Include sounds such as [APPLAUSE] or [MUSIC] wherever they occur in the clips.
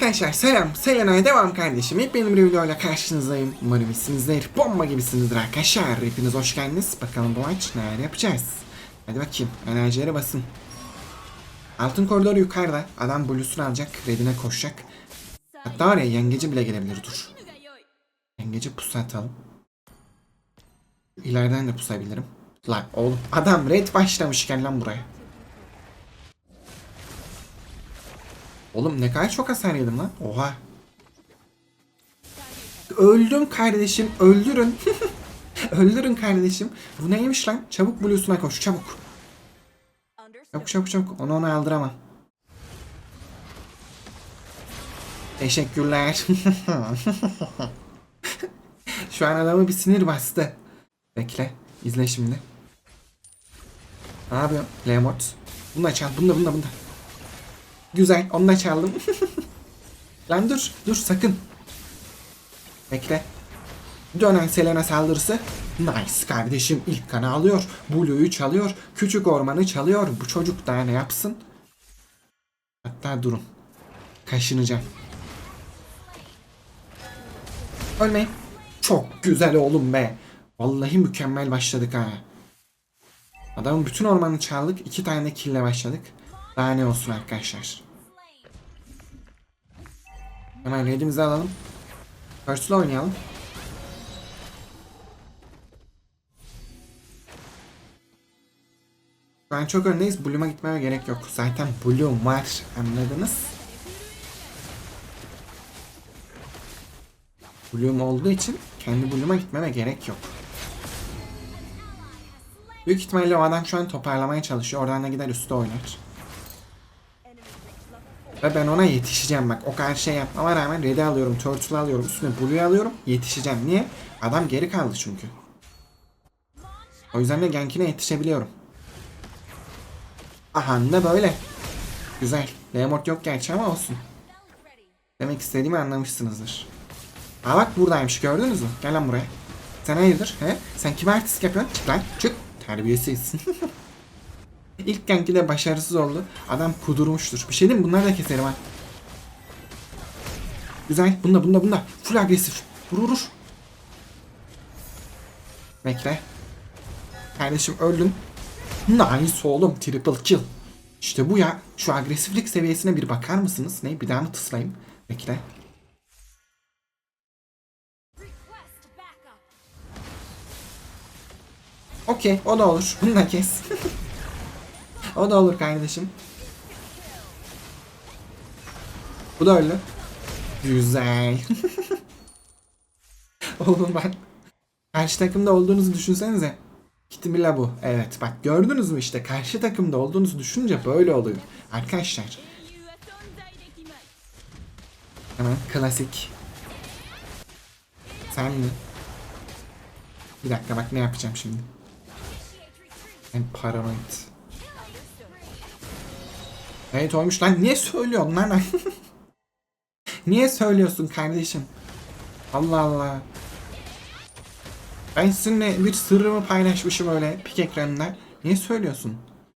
Arkadaşlar selam, Selena'ya devam kardeşim. Hep benim videoyla karşınızdayım. Umarım iyisinizdir, bomba gibisinizdir arkadaşlar. Hepiniz hoş geldiniz. Bakalım bu maç neler yapacağız. Hadi bakayım, enerjileri basın. Altın koridor yukarıda. Adam bluesunu alacak, redine koşacak. Hatta var ya yengeci bile gelebilir dur. Yengeci pusu atalım. İleriden de pusabilirim. Lan oğlum adam red başlamışken lan buraya. Oğlum ne kadar çok hasar yedim lan. Oha. Öldüm kardeşim. Öldürün. [LAUGHS] Öldürün kardeşim. Bu neymiş lan? Çabuk bluesuna koş çabuk. Çabuk çabuk çabuk. Onu ona aldıramam. Teşekkürler. [LAUGHS] Şu an adamı bir sinir bastı. Bekle. izle şimdi. Ne yapıyorsun? Lemort. Bunu da çal. Bunu da bunu da bunu da. Güzel. Onu da çaldım. [LAUGHS] Lan dur. Dur sakın. Bekle. Dönen Selena saldırısı. Nice kardeşim. ilk kanı alıyor. Blue'yu çalıyor. Küçük ormanı çalıyor. Bu çocuk daha ne yapsın? Hatta durun. Kaşınacağım. Ölmeyin. Çok güzel oğlum be. Vallahi mükemmel başladık ha. Adamın bütün ormanı çaldık. iki tane kille başladık. Daha ne olsun arkadaşlar. Hemen redimizi alalım. First'la oynayalım. Şu an çok öndeyiz. Bloom'a gitmeme gerek yok. Zaten Bloom var. Anladınız? Bloom olduğu için kendi Bloom'a gitmeme gerek yok. Büyük ihtimalle o adam şu an toparlamaya çalışıyor. Oradan da gider üstte oynar. Ve ben ona yetişeceğim bak. O kadar şey yapmama rağmen Red'i alıyorum, Turtle'ı alıyorum, üstüne Blue'yu alıyorum. Yetişeceğim. Niye? Adam geri kaldı çünkü. O yüzden de Genki'ne yetişebiliyorum. Aha da böyle. Güzel. Lemort yok gerçi ama olsun. Demek istediğimi anlamışsınızdır. Aa bak buradaymış gördünüz mü? Gel lan buraya. Sen hayırdır? He? Sen kime artistik yapıyorsun? Çık lan çık. Terbiyesiz. [LAUGHS] İlk genki de başarısız oldu. Adam kudurmuştur. Bir şey diyeyim mi? Bunları da keserim ha. Güzel. Bunda bunda bunda. Full agresif. Vur vur. Bekle. Kardeşim öldün. Nice oğlum. Triple kill. İşte bu ya. Şu agresiflik seviyesine bir bakar mısınız? Ne? Bir daha mı tıslayayım? Bekle. Okey. O da olur. Bunu da kes. [LAUGHS] o da olur kardeşim. Bu da öyle. Güzel. [LAUGHS] Oğlum ben karşı takımda olduğunuzu düşünsenize. Kitimila bu. Evet bak gördünüz mü işte karşı takımda olduğunuzu düşününce böyle oluyor. Arkadaşlar. Hemen klasik. Sen mi? Bir dakika bak ne yapacağım şimdi. Ben paranoid. Evet olmuş lan niye söylüyorsun lan? [LAUGHS] niye söylüyorsun kardeşim? Allah Allah. Ben sizinle bir sırrımı paylaşmışım öyle pik ekranında. Niye söylüyorsun?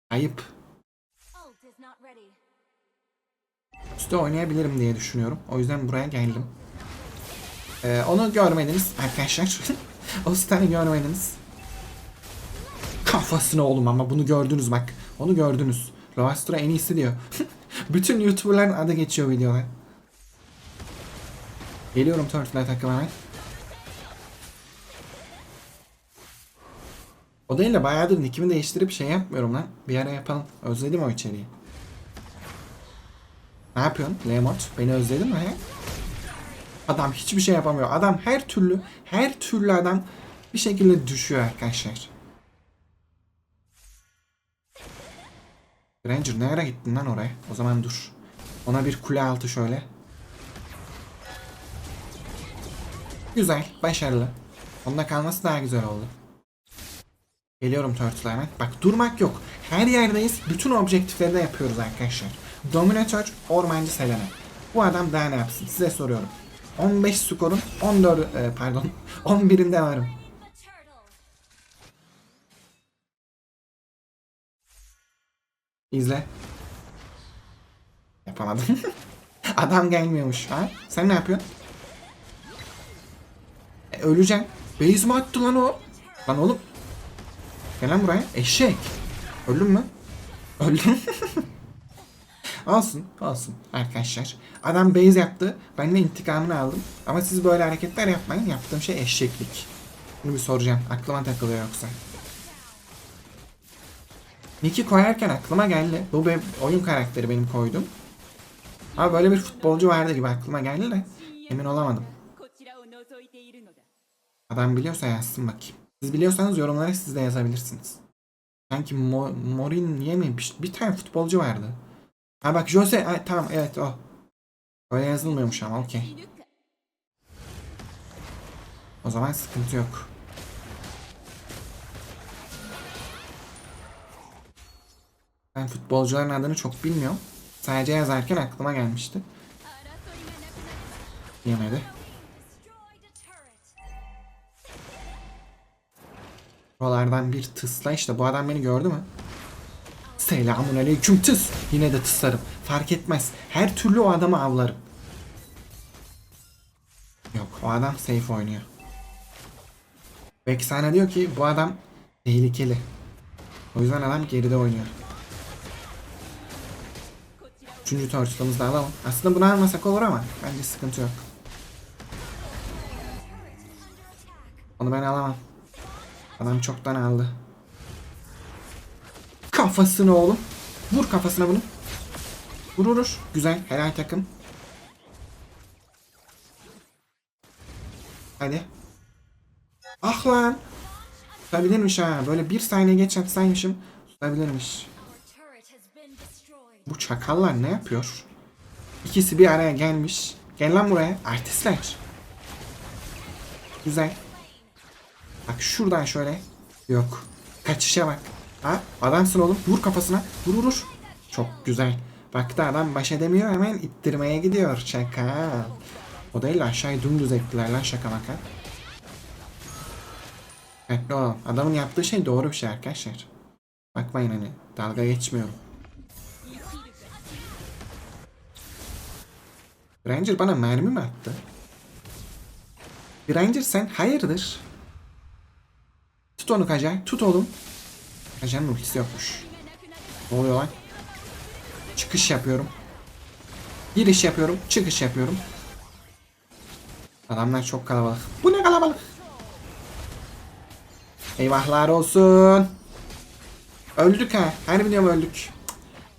Ayıp. Üstte oynayabilirim diye düşünüyorum. O yüzden buraya geldim. Ee, onu görmediniz arkadaşlar. [LAUGHS] o stun'ı görmediniz. Kafasına oğlum ama bunu gördünüz bak. Onu gördünüz. Rovastura en iyisi diyor. [LAUGHS] Bütün YouTuber'ların adı geçiyor videolar. Geliyorum Turtle'a takım hemen. O değil de bayağıdır nickimi değiştirip şey yapmıyorum lan. Bir ara yapalım. Özledim o içeriği. Ne yapıyorsun Lemort? Beni özledin mi he? Adam hiçbir şey yapamıyor. Adam her türlü, her türlü adam bir şekilde düşüyor arkadaşlar. Ranger ne ara gittin lan oraya? O zaman dur. Ona bir kule altı şöyle. Güzel, başarılı. Onda kalması daha güzel oldu. Geliyorum Turtle'a hemen. Bak durmak yok. Her yerdeyiz. Bütün objektifleri de yapıyoruz arkadaşlar. Dominatör, Ormancı Selena. Bu adam daha ne yapsın? Size soruyorum. 15 skorun 14 e, pardon [LAUGHS] 11'inde varım. İzle. Yapamadım. [LAUGHS] Adam gelmiyormuş. Ha? Sen ne yapıyorsun? E, öleceksin. Base mi attı lan o? Lan oğlum. Gel lan buraya. Eşek. Öldün mü? Öldüm. [LAUGHS] olsun, olsun arkadaşlar. Adam base yaptı. Ben de intikamını aldım. Ama siz böyle hareketler yapmayın. Yaptığım şey eşeklik. Bunu bir soracağım. Aklıma takılıyor yoksa. Nick'i koyarken aklıma geldi. Bu bir oyun karakteri benim koydum. Ama böyle bir futbolcu vardı gibi aklıma geldi de emin olamadım. Adam biliyorsa yazsın bakayım. Siz biliyorsanız yorumlara siz de yazabilirsiniz. Sanki Mo Morinye mi? Bir, bir tane futbolcu vardı. Ha bak Jose. Ha, tamam evet o. Öyle yazılmıyormuş ama okey. O zaman sıkıntı yok. Ben futbolcuların adını çok bilmiyorum. Sadece yazarken aklıma gelmişti. Yemedi. Buralardan bir tısla işte bu adam beni gördü mü? Selamun aleyküm tıs. Yine de tıslarım. Fark etmez. Her türlü o adamı avlarım. Yok o adam safe oynuyor. Beksane diyor ki bu adam tehlikeli. O yüzden adam geride oynuyor. Üçüncü torçlamızı da alalım. Aslında bunu almasak olur ama bence sıkıntı yok. Onu ben alamam. Adam çoktan aldı. Kafasını oğlum. Vur kafasına bunu. Vur vurur. Güzel. Helal takım. Hadi. Ah lan. Tutabilirmiş ha. Böyle bir saniye geç atsaymışım. Tutabilirmiş. Bu çakallar ne yapıyor? İkisi bir araya gelmiş. Gel lan buraya. Artistler. Güzel. Bak şuradan şöyle. Yok. Kaçışa bak. Ha? Adamsın oğlum. Vur kafasına. Vur vur. Çok güzel. Baktı adam baş edemiyor hemen ittirmeye gidiyor. Çakal. O değil aşağıya dümdüz ettiler lan şaka maka. Dikkatli olalım. Adamın yaptığı şey doğru bir şey arkadaşlar. Bakmayın hani. Dalga geçmiyorum. Ranger bana mermi mi attı? Ranger sen hayırdır? Tut onu Kajay. Tut oğlum. Kajay'ın ultisi yokmuş. Ne oluyor lan? Çıkış yapıyorum. Giriş yapıyorum. Çıkış yapıyorum. Adamlar çok kalabalık. Bu ne kalabalık? Eyvahlar olsun. Öldük ha. Harbi diyorum öldük.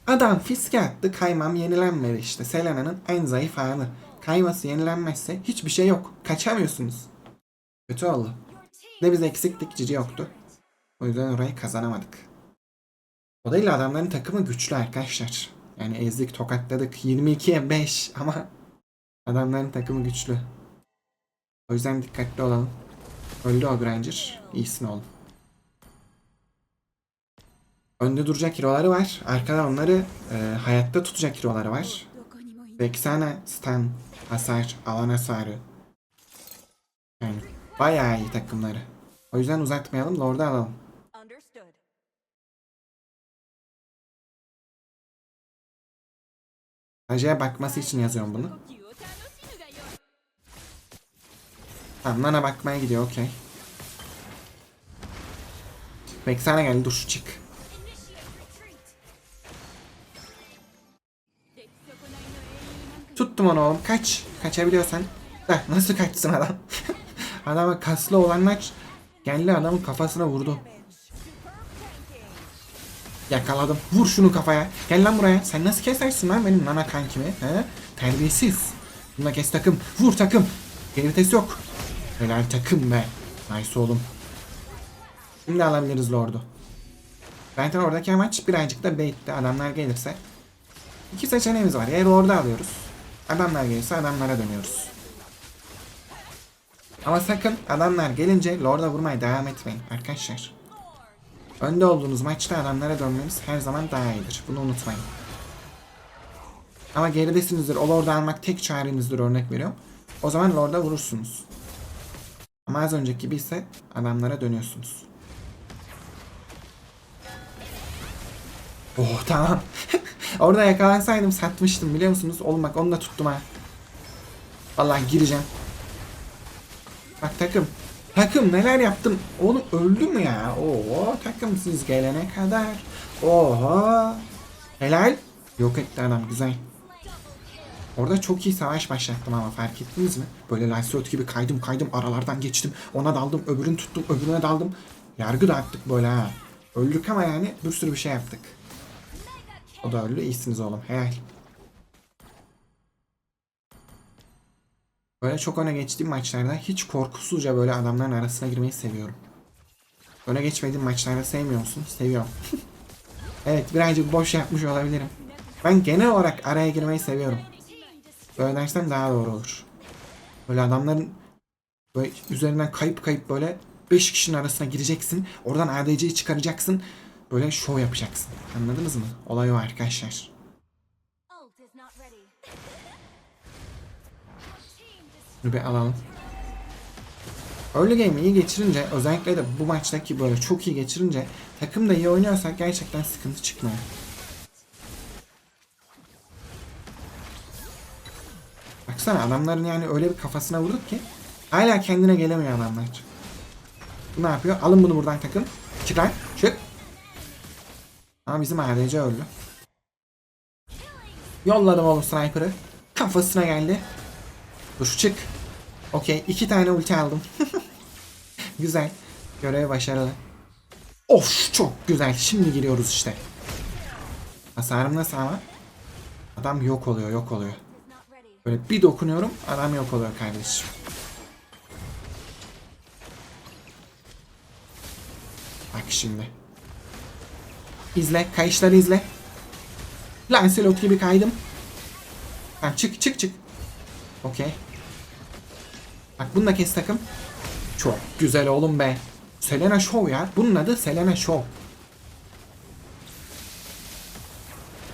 Adam fiske attı kaymam yenilenmedi işte. Selena'nın en zayıf anı. Kayması yenilenmezse hiçbir şey yok. Kaçamıyorsunuz. Kötü oldu. Ne biz eksiktik cici yoktu. O yüzden orayı kazanamadık. O değil adamların takımı güçlü arkadaşlar. Yani ezdik tokatladık 22'ye 5 ama adamların takımı güçlü. O yüzden dikkatli olalım. Öldü o Granger. İyisin oğlum önde duracak hero'ları var. Arkada onları e, hayatta tutacak hero'ları var. Vexana, Stan, Hasar, Alan Hasarı. Yani bayağı iyi takımları. O yüzden uzatmayalım da orada alalım. Aja'ya bakması için yazıyorum bunu. Tamam Nana bakmaya gidiyor okey. Vexana geldi dur çık. Tuttum onu oğlum, kaç. Kaçabiliyorsan. Heh, nasıl kaçsın adam? [LAUGHS] Adama kaslı olanlar geldi adamın kafasına vurdu. Yakaladım. Vur şunu kafaya. Gel lan buraya. Sen nasıl kesersin lan benim nana kankimi? He? Terbiyesiz. Buna kes takım. Vur takım. Geri yok. Helal takım be. Nice oğlum. Şimdi alabiliriz Lord'u. Zaten oradaki amaç birazcık da bait'ti. Adamlar gelirse. İki seçeneğimiz var. Ya Lord'u alıyoruz. Adamlar gelirse adamlara dönüyoruz. Ama sakın adamlar gelince Lord'a vurmaya devam etmeyin arkadaşlar. Önde olduğunuz maçta adamlara dönmeniz her zaman daha iyidir. Bunu unutmayın. Ama geridesinizdir. O Lord'u almak tek çarenizdir örnek veriyorum. O zaman Lord'a vurursunuz. Ama az önceki gibi ise adamlara dönüyorsunuz. Oh tamam. [LAUGHS] Orada yakalansaydım satmıştım biliyor musunuz? Oğlum bak onu da tuttum ha. Vallahi gireceğim. Bak takım. Takım neler yaptım? Oğlum öldü mü ya? Oo takım siz gelene kadar. Oha. Helal. Yok etti adam güzel. Orada çok iyi savaş başlattım ama fark ettiniz mi? Böyle Lancelot gibi kaydım kaydım aralardan geçtim. Ona daldım öbürünü tuttum öbürüne daldım. Yargı dağıttık böyle ha. Öldük ama yani bir sürü bir şey yaptık. O da öldü iyisiniz oğlum helal. Böyle çok öne geçtiğim maçlarda hiç korkusuzca böyle adamların arasına girmeyi seviyorum. Öne geçmediğim maçlarda sevmiyor musun? Seviyorum. [LAUGHS] evet birazcık boş yapmış olabilirim. Ben genel olarak araya girmeyi seviyorum. Böyle dersem daha doğru olur. Böyle adamların böyle üzerinden kayıp kayıp böyle 5 kişinin arasına gireceksin. Oradan ADC'yi çıkaracaksın. Böyle şov yapacaksın. Anladınız mı? Olay o arkadaşlar. Bunu bir alalım. Early game'i iyi geçirince özellikle de bu maçtaki böyle çok iyi geçirince takım da iyi oynuyorsak gerçekten sıkıntı çıkmıyor. Baksana adamların yani öyle bir kafasına vurduk ki hala kendine gelemiyor adamlar. Bu ne yapıyor? Alın bunu buradan takım. Çık lan. Çık. Ama bizim ADC öldü. Yolladım oğlum sniper'ı. Kafasına geldi. Dur çık. Okey. iki tane ulti aldım. [LAUGHS] güzel. Görev başarılı. Of çok güzel. Şimdi giriyoruz işte. Hasarım nasıl ama? Adam yok oluyor yok oluyor. Böyle bir dokunuyorum adam yok oluyor kardeşim. Bak şimdi. İzle. Kayışları izle. Lancelot gibi kaydım. Tamam çık çık çık. Okey. Bak bunu da kes takım. Çok güzel oğlum be. Selena Show ya. Bunun adı Selena Show.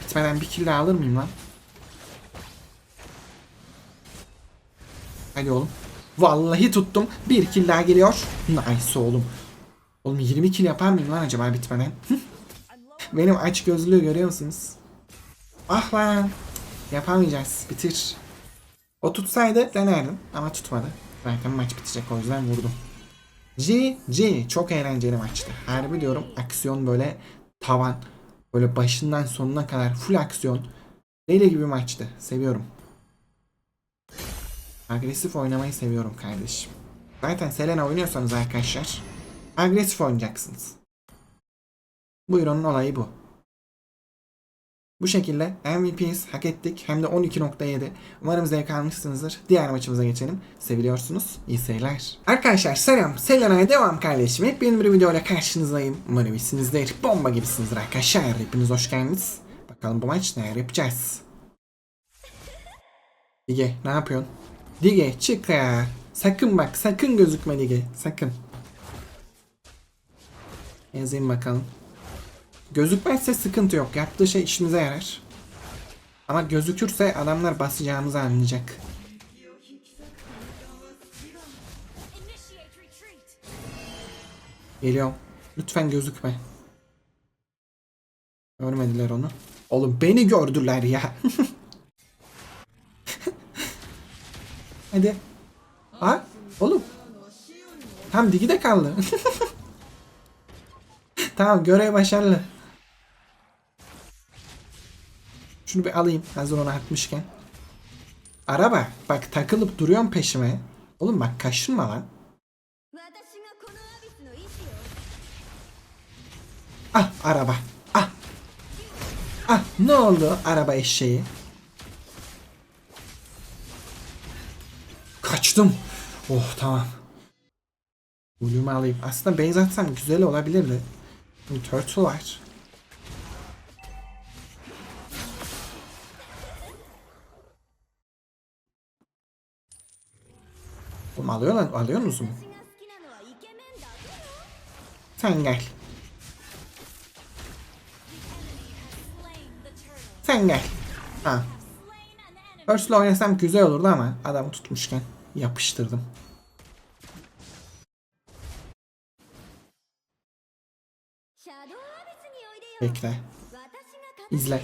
Bitmeden bir kill daha alır mıyım lan? Hadi oğlum. Vallahi tuttum. Bir kill daha geliyor. Nice oğlum. Oğlum 20 kill yapar mıyım lan acaba bitmeden? Benim aç gözlüğü görüyor musunuz? Ah lan. Yapamayacağız. Bitir. O tutsaydı denerdim ama tutmadı. Zaten maç bitecek o yüzden vurdum. G, G çok eğlenceli maçtı. Harbi diyorum aksiyon böyle tavan. Böyle başından sonuna kadar full aksiyon. Deli gibi maçtı. Seviyorum. Agresif oynamayı seviyorum kardeşim. Zaten Selena oynuyorsanız arkadaşlar agresif oynayacaksınız. Buyurunun olayı bu. Bu şekilde MVP'yiz hak ettik hem de 12.7. Umarım zevk almışsınızdır. Diğer maçımıza geçelim. Seviliyorsunuz. İyi seyirler. Arkadaşlar selam. Selena'ya devam kardeşim. Hep yeni bir videoyla karşınızdayım. Umarım iyisinizdir. Bomba gibisinizdir arkadaşlar. Hepiniz hoş geldiniz. Bakalım bu maç neler yapacağız. Dige ne yapıyorsun? Dige çık ya. Sakın bak sakın gözükme Dige. Sakın. Yazayım bakalım. Gözükmezse sıkıntı yok. Yaptığı şey işimize yarar. Ama gözükürse adamlar basacağımızı anlayacak. Geliyorum. Lütfen gözükme. Görmediler onu. Oğlum beni gördüler ya. [LAUGHS] Hadi. Ha? Oğlum. Tam digi de kaldı. [LAUGHS] tamam görev başarılı. Şunu bir alayım hazır ona atmışken. Araba bak takılıp duruyorsun peşime. Oğlum bak kaşınma lan. Ah araba. Ah. Ah ne oldu araba eşeği? Kaçtım. Oh tamam. Ölümü alayım. Aslında base atsam güzel olabilirdi. Turtle var. Oğlum alıyorlar, alıyor musun? Sen gel. Sen gel. Ha. Ursula oynasam güzel olurdu ama adamı tutmuşken yapıştırdım. Bekle. İzle.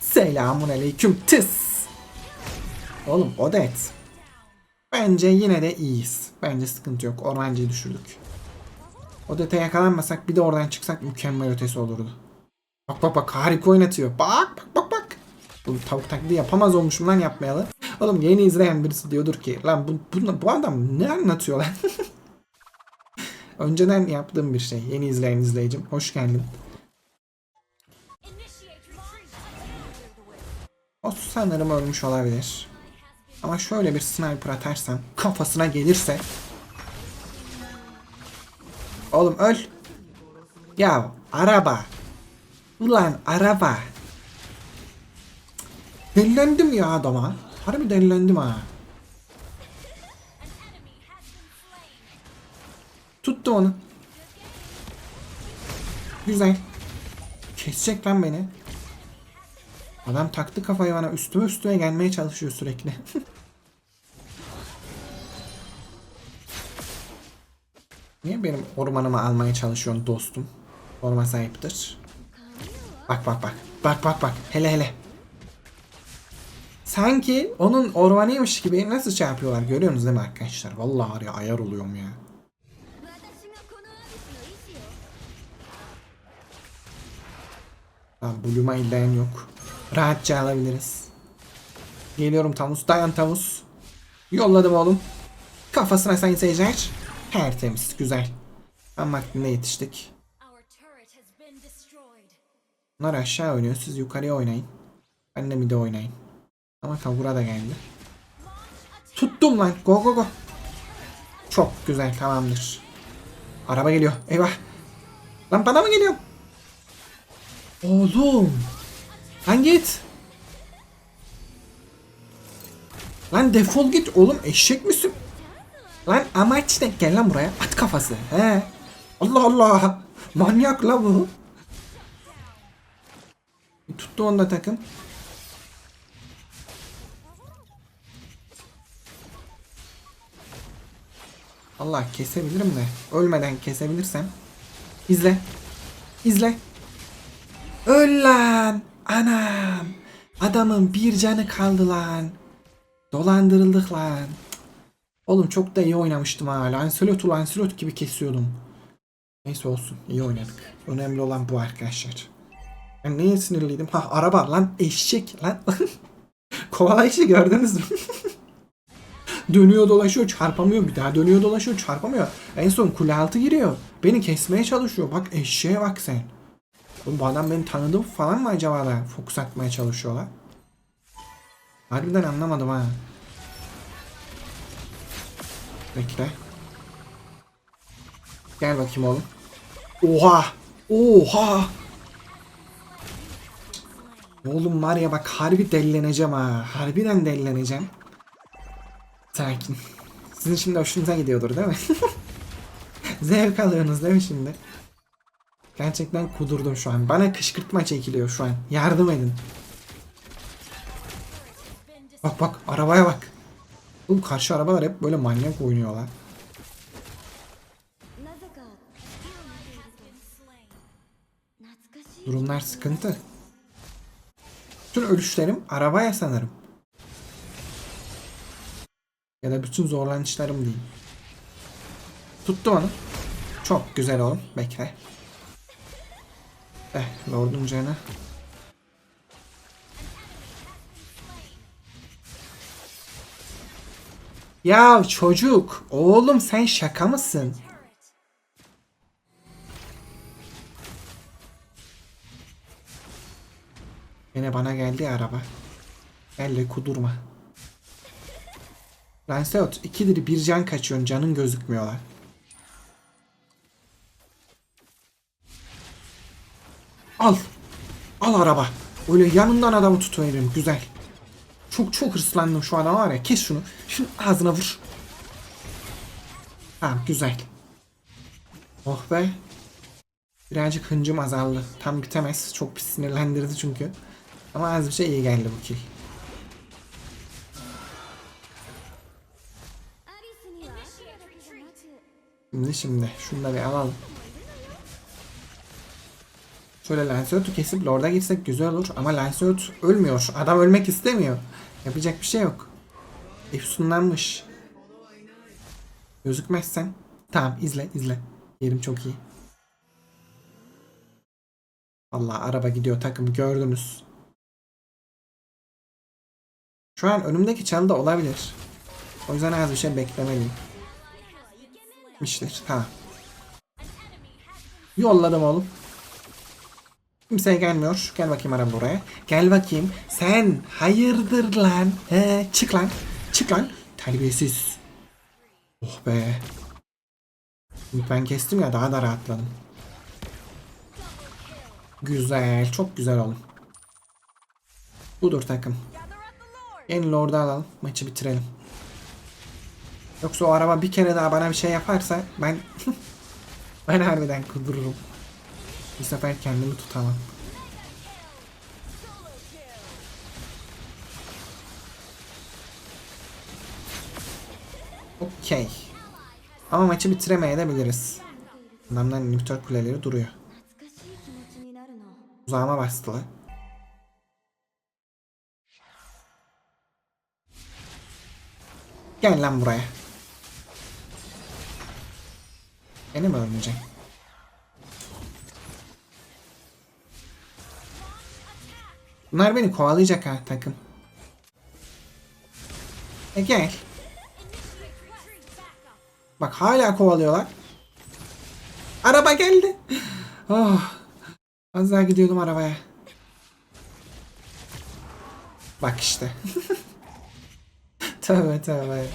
Selamun aleyküm tıs. Oğlum o da et. Bence yine de iyiyiz. Bence sıkıntı yok. Ormancıyı düşürdük. O detaya yakalanmasak bir de oradan çıksak mükemmel ötesi olurdu. Bak bak bak harika oynatıyor. Bak bak bak bak. Bu tavuk taklidi yapamaz olmuşum lan yapmayalı. Oğlum yeni izleyen birisi diyordur ki lan bu, bu, bu adam ne anlatıyor lan? [LAUGHS] Önceden yaptığım bir şey. Yeni izleyen izleyicim. Hoş geldin. O sanırım ölmüş olabilir. Ama şöyle bir sniper atarsam kafasına gelirse Oğlum öl. Ya araba. Ulan araba. Delilendim ya adama. Harbi delilendim ha. Tuttu onu. Güzel. Kesecek lan beni. Adam taktı kafayı bana üstüme üstüme gelmeye çalışıyor sürekli. [LAUGHS] Niye benim ormanımı almaya çalışıyorsun dostum? Orman sahiptir. Bak bak bak. Bak bak bak. Hele hele. Sanki onun ormanıymış gibi nasıl şey yapıyorlar görüyorsunuz değil mi arkadaşlar? Vallahi var ya ayar oluyorum ya. Tamam Bloom'a illayen yok. Rahatça alabiliriz. Geliyorum Tavus. Dayan Tavus. Yolladım oğlum. Kafasına sen seyirciler. Tertemiz. Güzel. Vaktinde yetiştik. Bunlar aşağı oynuyor. Siz yukarıya oynayın. Ben de mid'e oynayın. Ama Kagura da geldi. Tuttum lan. Go go go. Çok güzel. Tamamdır. Araba geliyor. Eyvah. Lan bana mı geliyor? Oğlum. Lan git. Lan defol git oğlum eşek misin? Lan amaç ne? Gel lan buraya. At kafası. He. Allah Allah. Manyak la bu. Tuttu onda takım. Allah kesebilirim de. Ölmeden kesebilirsem. İzle. İzle. Öl lan. Anam. Adamın bir canı kaldı lan. Dolandırıldık lan. Oğlum çok da iyi oynamıştım ha. Lancelot Lancelot gibi kesiyordum. Neyse olsun. iyi oynadık. Önemli olan bu arkadaşlar. Ben neye sinirliydim? Ha araba lan eşek lan. [LAUGHS] Kovalayışı gördünüz mü? [LAUGHS] dönüyor dolaşıyor çarpamıyor bir daha dönüyor dolaşıyor çarpamıyor. En son kule altı giriyor. Beni kesmeye çalışıyor. Bak eşeğe bak sen. Oğlum bu adam beni tanıdı falan mı acaba da fokus atmaya çalışıyorlar? Harbiden anlamadım ha. Bekle. Gel bakayım oğlum. Oha! Oha! Oğlum var ya bak harbi delileneceğim ha. Harbiden delileneceğim. Sakin. Sizin şimdi hoşunuza gidiyordur değil mi? [LAUGHS] Zevk alıyorsunuz değil mi şimdi? Gerçekten kudurdum şu an. Bana kışkırtma çekiliyor şu an. Yardım edin. Bak bak arabaya bak. Oğlum karşı arabalar hep böyle manyak oynuyorlar. Durumlar sıkıntı. Bütün ölüşlerim arabaya sanırım. Ya da bütün zorlanışlarım değil. Tuttu onu. Çok güzel oğlum. Bekle. Eh, Lord'un canı. Ya çocuk, oğlum sen şaka mısın? Yine bana geldi araba. Elle kudurma. Lancelot ikidir bir can kaçıyorsun canın gözükmüyor lan. Al. Al araba. Öyle yanından adamı tutuverim güzel. Çok çok hırslandım şu anda var ya. Kes şunu. Şunu ağzına vur. Tamam güzel. Oh be. Birazcık hıncım azaldı. Tam bitemez. Çok pis sinirlendirdi çünkü. Ama az bir şey iyi geldi bu kill. Şimdi şimdi. Şunu da bir alalım. Şöyle Lancelot'u kesip Lord'a gitsek güzel olur ama Lancelot ölmüyor. Adam ölmek istemiyor. Yapacak bir şey yok. Efsunlanmış. Gözükmezsen. Tamam izle izle. Yerim çok iyi. Allah araba gidiyor takım gördünüz. Şu an önümdeki çalda olabilir. O yüzden az bir şey beklemeliyim. Gitmiştir. Tamam. Yolladım oğlum. Kimseye gelmiyor. Gel bakayım araba buraya. Gel bakayım. Sen hayırdır lan? He, çık lan. Çık lan. Terbiyesiz. Oh be. Ben kestim ya daha da rahatladım. Güzel. Çok güzel oğlum. Budur takım. En lord'u alalım. Maçı bitirelim. Yoksa o araba bir kere daha bana bir şey yaparsa ben [LAUGHS] ben harbiden kudururum. Bu sefer kendimi tutamam. Okey. Ama maçı bitiremeyebiliriz. Adamlar inhibitör kuleleri duruyor. Uzağıma bastılar. Gel lan buraya. Beni mi öldüreceksin? Bunlar beni kovalayacak ha takım. E gel. Bak hala kovalıyorlar. Araba geldi. Oh. Az daha gidiyordum arabaya. Bak işte. [LAUGHS] tövbe tövbe.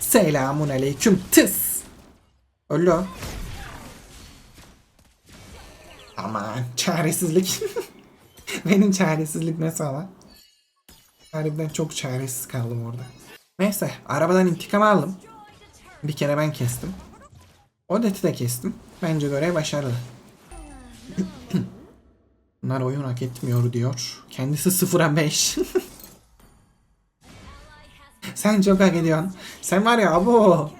Selamun aleyküm tıs. Öldü. Aman çaresizlik. [LAUGHS] Benim çaresizlik nasıl ama? Harbiden çok çaresiz kaldım orada. Neyse arabadan intikam aldım. Bir kere ben kestim. Odet'i de kestim. Bence görev başarılı. [CLEARS THROAT] Bunlar oyun hak etmiyor diyor. Kendisi 0'a 5. [LAUGHS] Sen çok hak ediyorsun. Sen var ya abo.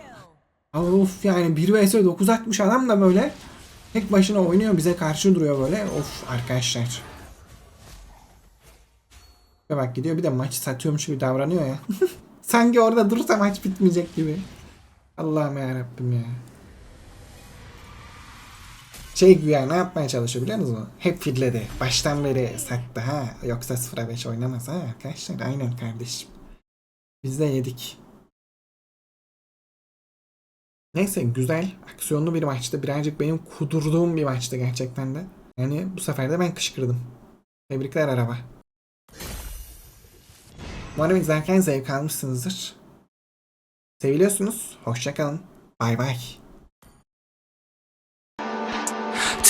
Of yani 1 vs 9 atmış adam da böyle. Tek başına oynuyor bize karşı duruyor böyle. Of arkadaşlar. Ve bak gidiyor bir de maç satıyormuş gibi davranıyor ya. [LAUGHS] Sanki orada durursa maç bitmeyecek gibi. Allah'ım ya Rabbim ya. Şey güya ne yapmaya çalışıyor biliyor musunuz? Hep fidledi. Baştan beri sattı ha. Yoksa 0'a 5 oynamaz ha arkadaşlar. Aynen kardeşim. Biz de yedik. Neyse güzel, aksiyonlu bir maçtı. Birazcık benim kudurduğum bir maçtı gerçekten de. Yani bu sefer de ben kışkırdım. Tebrikler araba. Umarım izlerken zevk almışsınızdır. Seviliyorsunuz. Hoşçakalın. Bay bay.